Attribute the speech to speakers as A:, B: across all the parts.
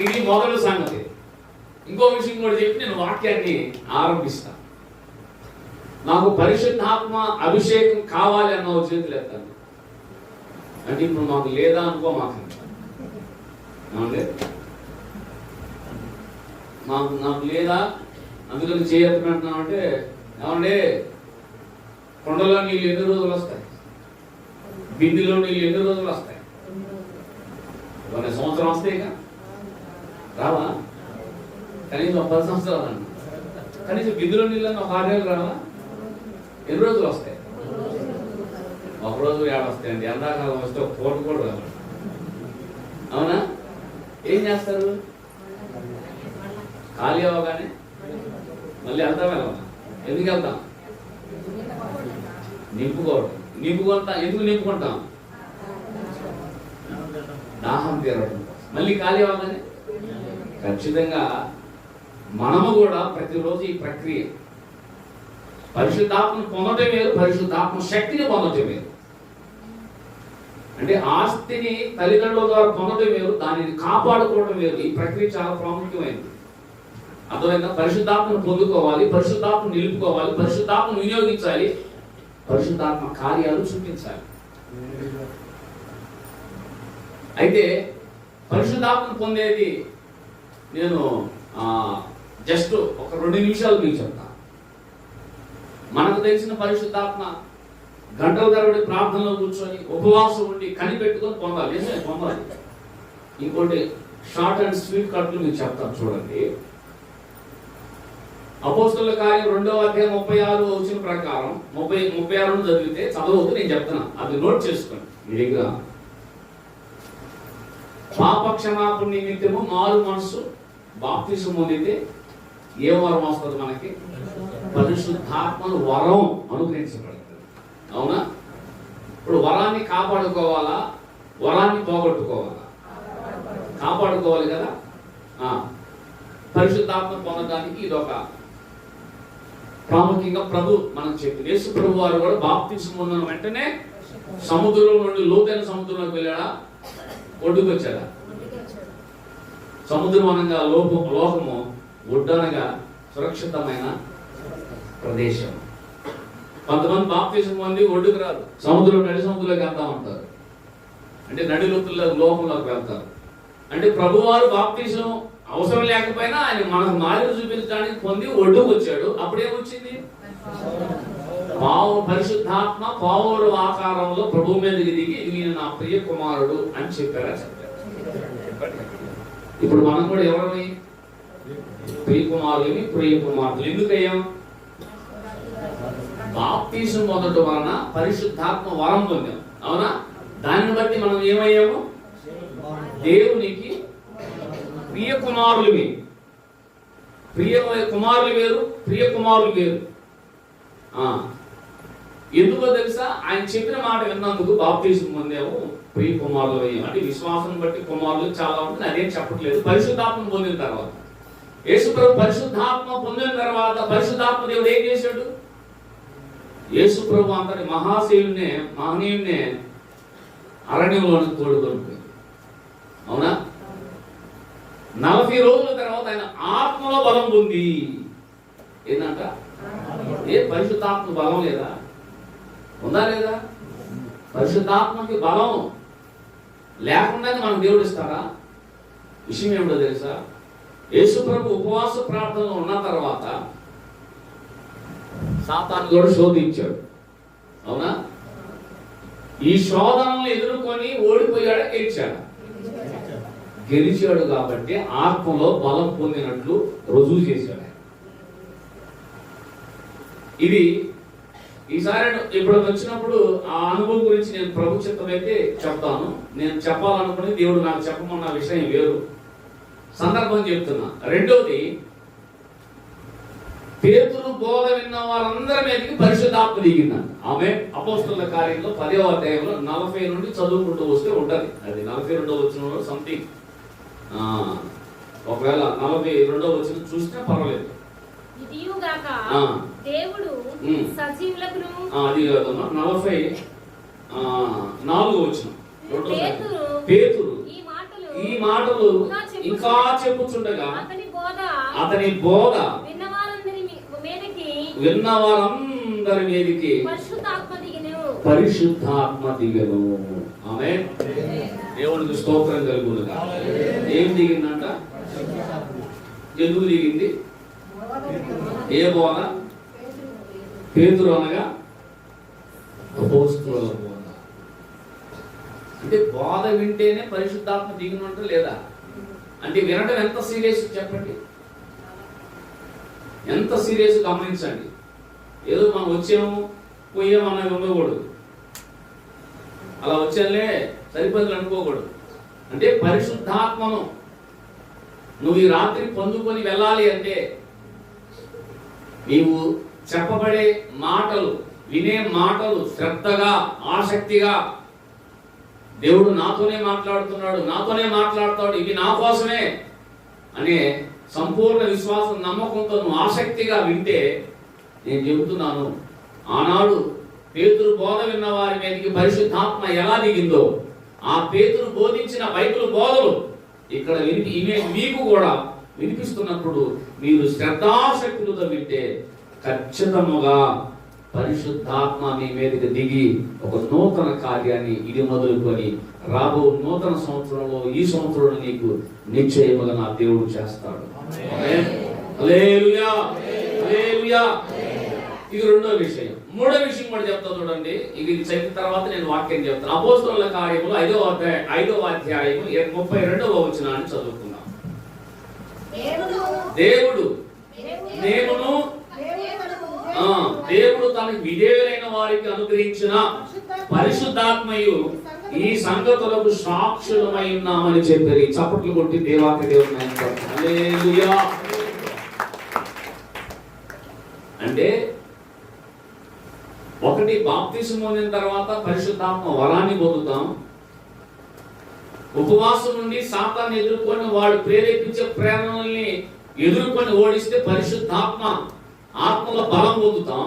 A: ఇది మొదటి సంగతి. ఇంకో విషయం కూడా చెప్పి నేను వాక్యాన్ని ఆరంభిస్తాను నాకు పరిశుద్ధాత్మ అభిషేకం కావాలి అన్న ఒక చేతులు ఎత్తాను. అంటే ఇప్పుడు మాకు లేదా అనుకో మాకు. ఏమండి? మాకు నాకు లేదా? అందుకని చేయత్తుకుంటున్నాం అంటే ఏమండి? కొండలో నీళ్ళు ఎన్ని రోజులు వస్తాయి? బిందులో నీళ్ళు ఎన్ని రోజులు వస్తాయి? ఇరవై సంవత్సరం వస్తాయి ఇక. రావా? కనీసం ఒక పది సంవత్సరాలు అన్న కనీసం బిందులో నీళ్ళని ఒక ఆరు నెలలు రావా? ఎన్ని రోజులు వస్తాయి? ఒక రోజు ఏడు వస్తాయండి? ఎండాకాలం వస్తే ఒక పూట కూడా రావాలి అవునా? ఏం చేస్తారు? ఖాళీ అవ్వగానే మళ్ళీ వెళ్తాం వెళ్ళమా ఎందుకు వెళ్తాం నింపుకోవడం. నింపుకుంటాం. ఎందుకు నింపుకుంటాం? దాహం తీరడం మళ్ళీ ఖాళీ అవ్వాలని ఖచ్చితంగా మనము కూడా ప్రతిరోజు ఈ ప్రక్రియ. పరిశుద్ధాత్మను పొందడం వేరు పరిశుద్ధాత్మ శక్తిని పొందడం వేరు. అంటే ఆస్తిని తల్లిదండ్రుల ద్వారా పొందడం వేరు దానిని కాపాడుకోవడం వేరు. ఈ ప్రక్రియ చాలా ప్రాముఖ్యమైనది. అర్థమైందా? పరిశుద్ధాత్మను పొందుకోవాలి పరిశుద్ధాత్మ నిలుపుకోవాలి పరిశుద్ధాత్మను వినియోగించాలి పరిశుద్ధాత్మ కార్యాలు చూపించాలి. అయితే పరిశుద్ధాత్మను పొందేది నేను జస్ట్ ఒక రెండు నిమిషాలు మీకు చెప్తాను మనకు తెలిసిన పరిశుద్ధాత్మ గంటల తరబడి ప్రార్థనలో కూర్చొని ఉపవాసం ఉండి కనిపెట్టుకొని పొందాలి. నిజమే పొందాలి. ఇంకోటి షార్ట్ అండ్ స్వీట్ కట్లు మీకు చెప్తాను చూడండి. అపోస్తుల కార్యం రెండవ అధ్యాయం ముప్పై ఆరు వచ్చిన ప్రకారం ముప్పై ముప్పై ఆరు చదివితే చదవద్దు నేను చెప్తున్నా. అది నోట్ చేసుకోండి. మీ దగ్గర పాప క్షమాపణ నిమిత్తము మారు మనసు బాప్తిసం పొందితే ఏ వరం వస్తుంది మనకి? పరిశుద్ధాత్మను వరం అనుగ్రహించబడుతుంది. అవునా? ఇప్పుడు వరాన్ని కాపాడుకోవాలా? వరాన్ని పోగొట్టుకోవాలా? కాపాడుకోవాలి కదా? ఆ, పరిశుద్ధాత్మ పొందడానికి ఇది ఒక ప్రాముఖ్యంగా ప్రభు మనం చెప్పింది. యేసు ప్రభు వారు కూడా బాప్తిసం పొందిన వెంటనే సముద్రం నుండి లోతైన సముద్రంలోకి వెళ్ళాడా? ఒడ్డుకు సముద్రం అనగా లోపు లోకము ఒడ్డనగా సురక్షితమైన ప్రదేశం. కొంతమంది బాప్తీసం పొంది ఒడ్డుకు రాదు సముద్రం నడి సముద్రంలోకి వెళ్తా ఉంటారు. అంటే నడి లోకంలోకి వెళ్తారు. అంటే ప్రభువారు బాప్తీసం అవసరం లేకపోయినా ఆయన మనకు మార్గం చూపించడానికి పొంది ఒడ్డుకు వచ్చాడు అప్పుడేమొచ్చింది? పావు పరిశుద్ధాత్మ పావుల ఆకారంలో ప్రభు మీదకి దిగి ఈయన నా ప్రియ కుమారుడు అని చెప్పారా? చెప్పారు ఇప్పుడు మనం కూడా ఎవరిని? ప్రియ కుమారులని ప్రియ కుమారులు ఎందుకయ్యాం? బాప్తీసం పొందడం వలన పరిశుద్ధాత్మ వరం పొందాం. అవునా? దాన్ని బట్టి మనం ఏమయ్యాము? దేవునికి ప్రియ కుమారులు ప్రియ కుమారులు వేరు ప్రియ కుమారులు వేరు. ఎందుకో తెలుసా? ఆయన చెప్పిన మాట విన్నందుకు బాప్తీసం పొందాము. ప్రియ కుమారులు అంటే విశ్వాసం బట్టి కుమారులు చాలా ఉంటుంది. అదేం చెప్పట్లేదు. పరిశుద్ధాత్మ పొందిన తర్వాత. యేసుప్రభు పరిశుద్ధాత్మ పొందిన తర్వాత పరిశుద్ధాత్మ దేవుడు ఏం చేశాడు? యేసుప్రభు అంతటి మహాశివునే మహనీయునే అరణ్యంలోనికి తోడుకొని అవునా? నలభై రోజుల తర్వాత ఆయన ఆత్మలో బలం పొంది. ఏంటంట ఏ పరిశుద్ధాత్మ బలం లేదా? ఉందా లేదా? పరిశుద్ధాత్మకి బలం. లేకుండానే మనం దేవుడు ఇస్తారా విషయం ఏమిటో తెలుసా? యేసు ప్రభు ఉపవాస ప్రార్థనలో ఉన్న తర్వాత సాతాను కూడా శోధించాడు అవునా? ఈ శోధనలను ఎదుర్కొని ఓడిపోయాడా గెలిచాడా. గెలిచాడు కాబట్టి ఆత్మలో బలం పొందినట్లు రుజువు చేశాడు ఇది ఈసారి ఇప్పుడు వచ్చినప్పుడు ఆ అనుభవం గురించి నేను ప్రభు చిత్తమైతే చెప్తాను. నేను చెప్పాలనుకుని దేవుడు నాకు చెప్పమన్న విషయం వేరు. సందర్భం చెప్తున్నా. రెండోది పేతులు బోధ విన్న వారందరి మీదకి పరిశుద్ధాత్మ దిగిందంట ఆమె అపోస్తుల కార్యంలో పదవ అధ్యాయంలో నలభై నుండి చదువుకుంటూ వస్తే ఉంటుంది. అది నలభై రెండో వచ్చిన సంథింగ్ ఒకవేళ నలభై రెండో వచ్చిన చూస్తే పర్వాలేదు.
B: ఇదియుగాక
A: ఆ.
B: దేవుడు
A: ఉమ్.
B: సజీవులకును
A: ఆ, అది కాదమ్మా నలభై ఆ, నాలుగు వచ్చిన
B: పేతురు ఈ మాటలు
A: ఇంకా చెప్పుచుండగా
B: అతని బోధ
A: విన్న వారందరి మీదకి
B: పరిశుద్ధాత్మ
A: దిగను. ఆమె దేవునికి స్తోత్రం కలుగునుగా. ఏం దిగిందంట? ఎందుకు దిగింది? ఏ బోన పేతురు అనగా? అపోస్తుల బోధ. అంటే బోధ వింటేనే పరిశుద్ధాత్మ దిగినట్టు లేదా? అంటే వినటం ఎంత సీరియస్ చెప్పండి. ఎంత సీరియస్ గమనించండి. ఏదో మనం వచ్చాము పోయాము అన్నది ఉండకూడదు. అలా వచ్చానులే సరిపోదులు అనుకోకూడదు. అంటే పరిశుద్ధాత్మను నువ్వు ఈ రాత్రి పొందుకొని వెళ్ళాలి అంటే నీవు చెప్పబడే మాటలు వినే మాటలు శ్రద్ధగా ఆసక్తిగా దేవుడు నాతోనే మాట్లాడుతున్నాడు నాతోనే మాట్లాడతాడు ఇవి నా కోసమే అనే సంపూర్ణ విశ్వాసం నమ్మకంతో నువ్వు ఆసక్తిగా వింటే నేను చెబుతున్నాను ఆనాడు పేతురు బోధ విన్న వారి మీదకి పరిశుద్ధాత్మ ఎలా దిగిందో ఆ పేతురు బోధించిన బైబిల్ బోధలు ఇక్కడ విని ఇవే మీకు కూడా వినిపిస్తున్నప్పుడు మీరు శ్రద్ధాశక్తులతో వింటే ఖచ్చితముగా పరిశుద్ధాత్మ మీ మీదకి దిగి ఒక నూతన కార్యాన్ని ఇది మొదలుకొని రాబో నూతన సంవత్సరంలో ఈ సంవత్సరంలో నీకు నిశ్చయముగా నా దేవుడు చేస్తాడు. ఇది రెండో విషయం. మూడో విషయం కూడా చెప్తా చూడండి. ఇది చదివిన తర్వాత నేను వాక్యం చెప్తాను. అపోస్తుల కార్యములు ఐదో అధ్యాయం ఐదో అధ్యాయము ఇర- ముప్పై రెండవ వచనాన్ని చదువుకుందాం దేవుడు. నేనును. ఆ, దేవుడు తనకి విధేయులైన వారికి అనుగ్రహించిన పరిశుద్ధాత్మయు ఈ సంగతులకు సాక్షులమై ఉన్నామని చెప్పారు చప్పట్లు కొట్టి దేవాకి దేవుని హల్లెలూయా. అంటే ఒకటి బాప్తిసం పొందిన తర్వాత పరిశుద్ధాత్మ వరాన్ని పొందుతాం. ఉపవాసం నుండి సాతాన్ని ఎదుర్కొని వాడు ప్రేరేపించే ప్రేరణల్ని ఎదుర్కొని ఓడిస్తే పరిశుద్ధాత్మ ఆత్మల బలం పొందుతాం.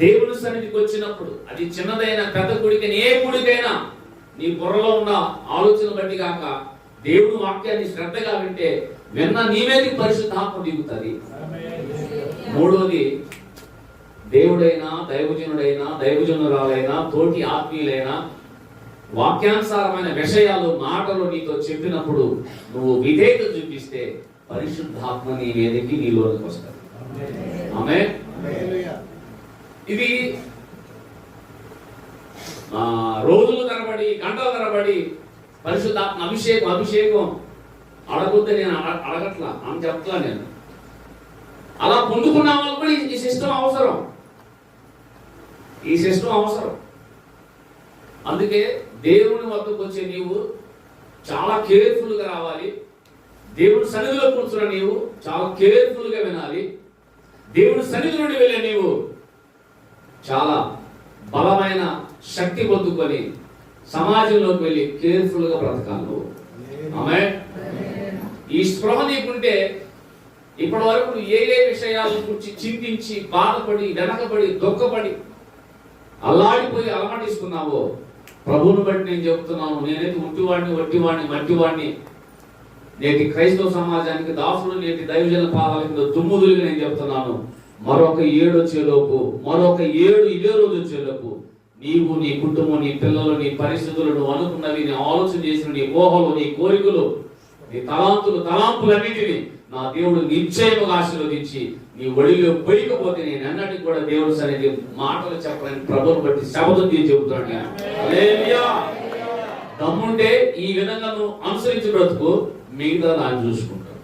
A: దేవుని సన్నిధికి వచ్చినప్పుడు అది చిన్నదైన పెద్ద గుడికైనా ఏ గుడికైనా నీ బుర్రలో ఉన్న ఆలోచన బట్టి కాక దేవుడు వాక్యాన్ని శ్రద్ధగా వింటే విన్న నీవేది పరిశుద్ధాత్మ దిగుతుంది. మూడోది దేవుడైనా దైవజనుడైనా దైవజనురాలైనా తోటి ఆత్మీయులైనా వాక్యానుసారమైన విషయాలు మాటలు నీతో చెప్పినప్పుడు నువ్వు విధేయత చూపిస్తే పరిశుద్ధాత్మ నీ మీదకి నీలోనికి వస్తాడు. ఆమె ఇది రోజులు తరబడి గంటల తరబడి పరిశుద్ధాత్మ అభిషేకం అభిషేకం అడగొద్దు నేను అడగట్లా అని చెప్తా నేను. అలా పొందుకున్న వాళ్ళు కూడా ఈ- ఈ సిస్టమ్ అవసరం. ఈ సిస్టమ్ అవసరం. అందుకే దేవుని వద్దకు వచ్చే నీవు చాలా కేర్ఫుల్గా రావాలి. దేవుడి సన్నిధిలో కూర్చున్న నీవు చాలా కేర్ఫుల్గా వినాలి. దేవుడి సన్నిధి నుండి వెళ్ళే నీవు చాలా బలమైన శక్తి పొందుకొని సమాజంలోకి వెళ్ళి కేర్ఫుల్గా బ్రతకాలి ఆమె ఈ స్పృహ నీకుంటే ఇప్పటి వరకు ఏ ఏ విషయాల గురించి చింతించి బాధపడి వెనకబడి దుఃఖపడి అల్లాడిపోయి అలమటిస్తున్నావో ప్రభువుని బట్టి నేను చెప్తున్నాను నేనైతే ఉట్టివాడిని వట్టివాడిని మట్టివాడిని. నేటి క్రైస్తవ సమాజానికి దాసుడు నేటి దైవజన పాదాల కింద దుమ్ముదులుగా నేను చెప్తున్నాను. మరొక ఏడు వచ్చేలోపు మరొక ఏడు ఇదే రోజు వచ్చేలోపు నీవు నీ కుటుంబం నీ పిల్లలు నీ పరిస్థితులు నువ్వు అనుకున్నవి నీ ఆలోచన చేసిన నీ ఊహలు నీ కోరికలు నీ తలాంతులు తలాంపులన్నిటిని నా దేవుడు నిశ్చయముగా ఆశీర్వదించి నీ ఒడిలో పోయకపోతే నేను అన్నటికి కూడా దేవుడు సన్నిధి మాటలు చెప్పడానికి ప్రభుని బట్టి శబదం చేసి చెబుతాడు. దమ్ముంటే ఈ విధంగా నువ్వు అనుసరించి బ్రతుకు మిగతా దాన్ని చూసుకుంటావు.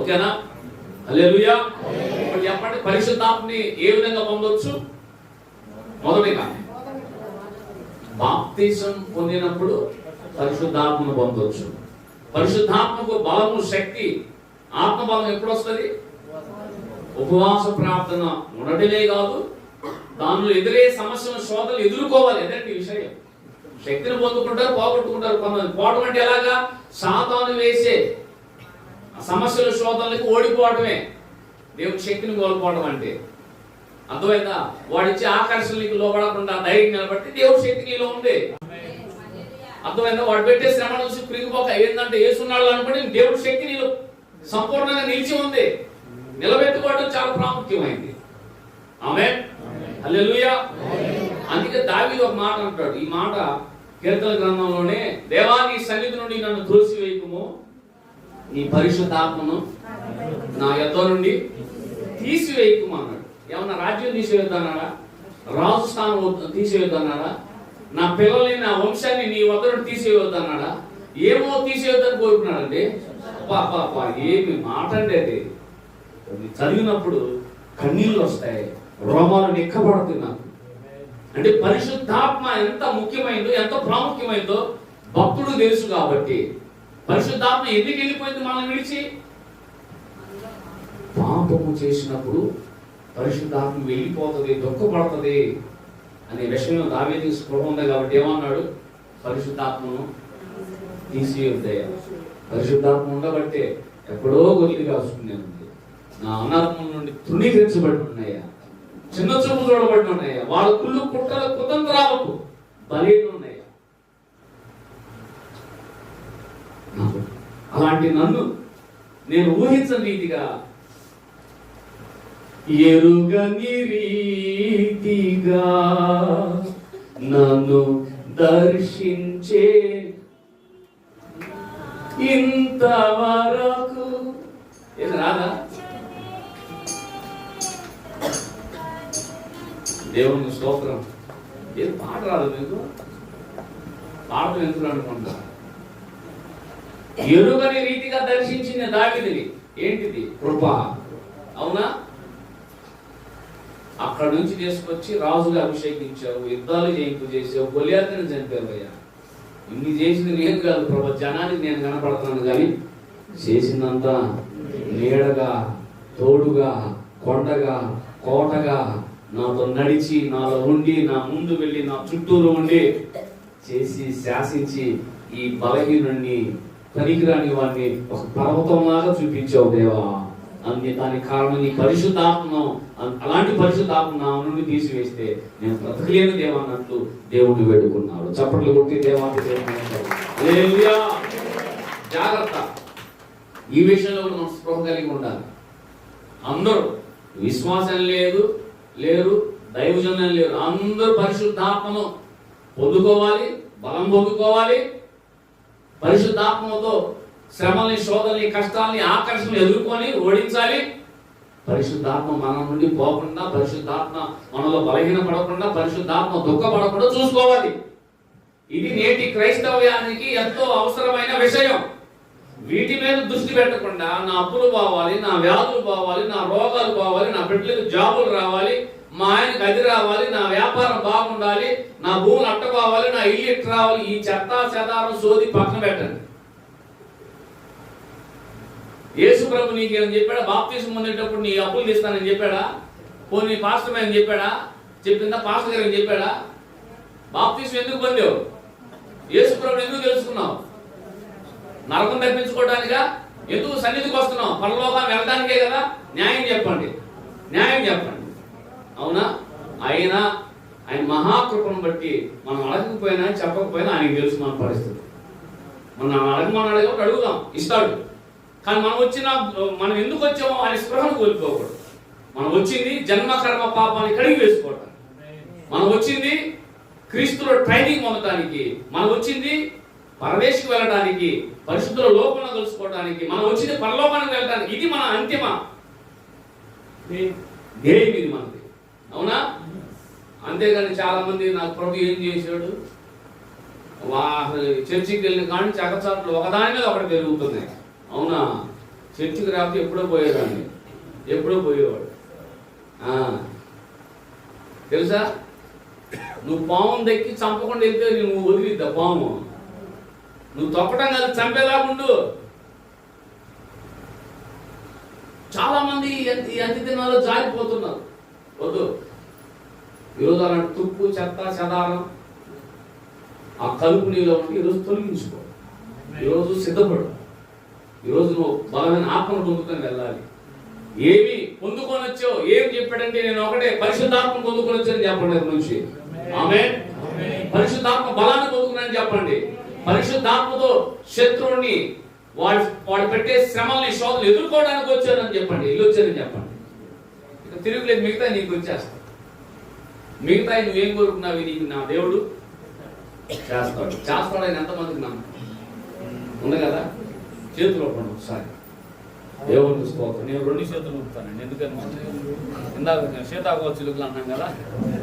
A: ఓకేనా? హల్లెలూయా. ఇప్పుడు చెప్పండి పరిశుద్ధాత్మని ఏ విధంగా పొందొచ్చు? మొదటిగా బాప్తిజం పొందినప్పుడు పరిశుద్ధాత్మను పొందొచ్చు. పరిశుద్ధాత్మకు బలము శక్తి ఆత్మబలం ఎప్పుడు వస్తుంది ఉపవాస ప్రార్థన ఉండటమే కాదు దానిలో ఎదురే సమస్యలు శోధనలు ఎదుర్కోవాలి. అదండి విషయం? శక్తిని పొందుకుంటారు పోగొట్టుకుంటారు. కొంతమంది పోవడం అంటే ఎలాగా? సాతాను వేసే సమస్యలు సమస్యల శోధనలకు ఓడిపోవడమే దేవుని శక్తిని కోల్పోవడం అంటే. అర్థమైందా? వాడిచ్చే ఆకర్షణలకు లోపడకుండా ధైర్యం నిలబట్టి దేవుడి శక్తి నీలో ఉంది అర్థమైందా? వాడు పెట్టే శ్రమ చూసి పిరిగిపోక ఏంటంటే ఏసున్నాడు అనుకుంటే దేవుడి శక్తి నీలో సంపూర్ణంగా నిలిచి ఉంది నిలబెట్టుకోవడం చాలా ప్రాముఖ్యమైంది. ఆమె అందుకే దావీదు ఒక మాట అంటాడు. ఈ మాట కీర్తన గ్రంథంలోనే దేవా నీ సన్నిధి నుండి నన్ను త్రోసివేయకము నీ పరిశుద్ధాత్మను నా యొద్ద నుండి తీసివేయకము అన్నాడు. ఏమన్నా రాజ్యం తీసివేద్దానాడా రాజు స్థానం వద్ద- తీసివేద్దానాడా నా పిల్లల్ని నా వంశాన్ని నీ వద్ద నుండి తీసివేయొద్దన్నాడా? ఏమో తీసివేద్దని అబ్బా అబ్బా ఏమి మాట అండి అది? అది చదివినప్పుడు కన్నీళ్ళు వస్తాయి రోమాలు నిక్కబడుతుంది నాకు. అంటే పరిశుద్ధాత్మ ఎంత ముఖ్యమైందో ఎంత ప్రాముఖ్యమైందో భక్తుడు తెలుసు కాబట్టి పరిశుద్ధాత్మ ఎందుకు వెళ్ళిపోయింది మనల్ని విడిచి? పాపము చేసినప్పుడు పరిశుద్ధాత్మ వెళ్ళిపోతుంది దుఃఖపడుతుంది అనే విషయం దావే తీసుకోవడం ఉంది కాబట్టి ఏమన్నాడు? పరిశుద్ధాత్మను తీసివేద్దయ్యా పరిశుద్ధాత్మ ఉండబట్టే ఎక్కడో గొల్లి కాసుకునే ఉంది నా అనాత్మల నుండి తృణీకరించబడి ఉన్నాయా చిన్న చూపు చూడబడి ఉన్నాయా వాళ్ళ కుళ్ళు కుట్రల కుతంత్రాలకు బలీలు ఉన్నాయా అలాంటి నన్ను నేను ఊహించని రీతిగా ఎరుగని రీతిగా నన్ను దర్శించే ఇంతవరకు రాదా? దేవుని స్తోత్రం. ఏం పాట రాదు మీకు పాటలు ఎందుకు అనుకుంటా? ఎరుగని రీతిగా దర్శించింది దావిదిని. ఏంటిది? కృప. అవునా? అక్కడ నుంచి తీసుకొచ్చి రాజుగా అభిషేకించావు యుద్ధాలు చేయింపు చేసావు గొలియాతని చంపావయ్యా ఇన్ని చేసింది నేను కాదు ప్రభా జనానికి నేను కనపడతాను కానీ చేసిందంతా నీడగా తోడుగా కొండగా కోటగా నాతో నడిచి నాలో ఉండి నా ముందు వెళ్ళి నా చుట్టూరు ఉండి చేసి శాసించి ఈ బలహీనుణ్ణి పనికిరాని వాడిని ఒక పర్వతంలాగా చూపించావు దేవా. అందుకే దానికి కారణం నీ పరిశుద్ధాత్మ. అలాంటి పరిశుద్ధాత్మ నా నుండి తీసివేస్తే నేను బ్రతకలేను దేవా అన్నట్టు దేవుడు వేడుకున్నాడు. చప్పట్లు కొట్టి దేవాన్ని జాగ్రత్త. ఈ విషయంలో మనం స్పృహ కలిగి ఉండాలి. అందరూ విశ్వాసం లేదు లేరు దైవజనం లేరు. అందరూ పరిశుద్ధాత్మను పొందుకోవాలి బలం పొందుకోవాలి. పరిశుద్ధాత్మతో శ్రమల్ని శోధల్ని కష్టాల్ని ఆకర్షణ ఎదుర్కొని ఓడించాలి. పరిశుద్ధాత్మ మన నుండి పోకుండా పరిశుద్ధాత్మ మనలో బలహీన పడకుండా పరిశుద్ధాత్మ దుఃఖపడకుండా చూసుకోవాలి. ఇది నేటి క్రైస్తవ్యానికి ఎంతో అవసరమైన విషయం. వీటి మీద దృష్టి పెట్టకుండా నా అప్పులు పోవాలి నా వ్యాధులు పోవాలి నా రోగాలు పోవాలి నా బిడ్డలకు జాబులు రావాలి మా ఆయనకి అది రావాలి నా వ్యాపారం బాగుండాలి నా భూములు అట్టపోవాలి నా ఇల్లు ఇట్ట రావాలి ఈ చెత్త చెదారం సోది పక్కన పెట్టండి. యేసు ప్రభు నీకేమని చెప్పాడా? బాప్తీసం పొందేటప్పుడు నీ అప్పులు తీస్తానని చెప్పాడా? పోనీ పాస్టర్ మీద చెప్పాడా? చెప్పిందా? పాస్టర్ గారు అని చెప్పాడా? బాప్తీసం ఎందుకు పొందావు? యేసు ప్రభు ఎందుకు తెలుసుకున్నావు? నరకం తప్పించుకోవడానికా ఎందుకు సన్నిధికి వస్తున్నాం పరలోకం వెళ్ళడానికే కదా? న్యాయం చెప్పండి. న్యాయం చెప్పండి. అవునా? ఆయన ఆయన మహాకృపను బట్టి మనం అడగకపోయినా చెప్పకపోయినా ఆయనకి తెలుసు మన పరిస్థితి. మనం అడగమని అడగకపోతే అడుగుదాం. ఇస్తాడు. కానీ మనం వచ్చిన మనం ఎందుకు వచ్చామో ఆయన స్పృహను కోల్పోకూడదు. మనం వచ్చింది జన్మ కర్మ పాపాన్ని కడిగి వేసుకోవటం మనం వచ్చింది క్రీస్తులో ట్రైనింగ్ పొందడానికి మనం వచ్చింది పరదేశికి వెళ్ళడానికి పరిశుద్ధుల లోపల తెలుసుకోవడానికి మనం వచ్చింది పరలోకానికి వెళ్ళడానికి ఇది మన అంతిమ ధ్యేయం ఇది మనది. అవునా? అంతేగాని చాలా మంది నాకు ప్రభు ఏం చేశాడు? చర్చికి వెళ్ళిన కానీ చకచాట్లు ఒకదాని మీద ఒకటి పెరుగుతున్నాయి. అవునా? చర్చికి రాకపోతే ఎప్పుడో పోయేదాన్ని. ఎప్పుడో పోయేవాడు. తెలుసా? నువ్వు పాము దక్కి చంపకుండా వెళ్తే నువ్వు వదిలిద్దా పాము? నువ్వు తొక్కటం కాదు చంపేలాగుండు. చాలా మంది ఈ అంత- ఈ అంత్య దినాల్లో జారిపోతున్నారు. వద్దు. ఈరోజు అలాంటి తుప్పు చెత్త చెదారం ఆ కలుపు నీలో ఉంటే ఈరోజు తొలగించుకో. ఈరోజు సిద్ధపడు. ఈరోజు నువ్వు బలమైన ఆత్మను పొందుకొని వెళ్ళాలి. ఏమి పొందుకొని వచ్చావు? ఏం చెప్పాడంటే నేను ఒకటే పరిశుద్ధాత్మ పొందుకొని వచ్చాను చెప్పండి నుంచి ఆమె పరిశుద్ధాత్మ బలాన్ని పొందుకున్నాను చెప్పండి. పరిశుద్ధాత్మతో శత్రువుని వాడు వాడు పెట్టే శ్రమల్ని శోధనలు ఎదుర్కోవడానికి వచ్చారని చెప్పండి. ఇల్లు వచ్చారని చెప్పండి. ఇక తిరుగులేదు మిగతా నీకు వచ్చేస్తా మిగతా నువ్వేం కోరుకున్నావు నీకు నా దేవుడు. చేస్తాడు. చేస్తాడని ఎంతమందికి నమ్మకం? ఉంది కదా? చేతులు ఒప్పండి ఒకసారి. దేవుని స్తోత్రం. నేను రెండు చేతులు ఊపుతానండి. ఎందుకని? ఇందాక చిలుకలు అన్నాం కదా.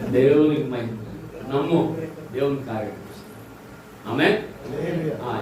A: దేవునికి మహిమ. నమ్ము. దేవుని కార్యం. ఆమె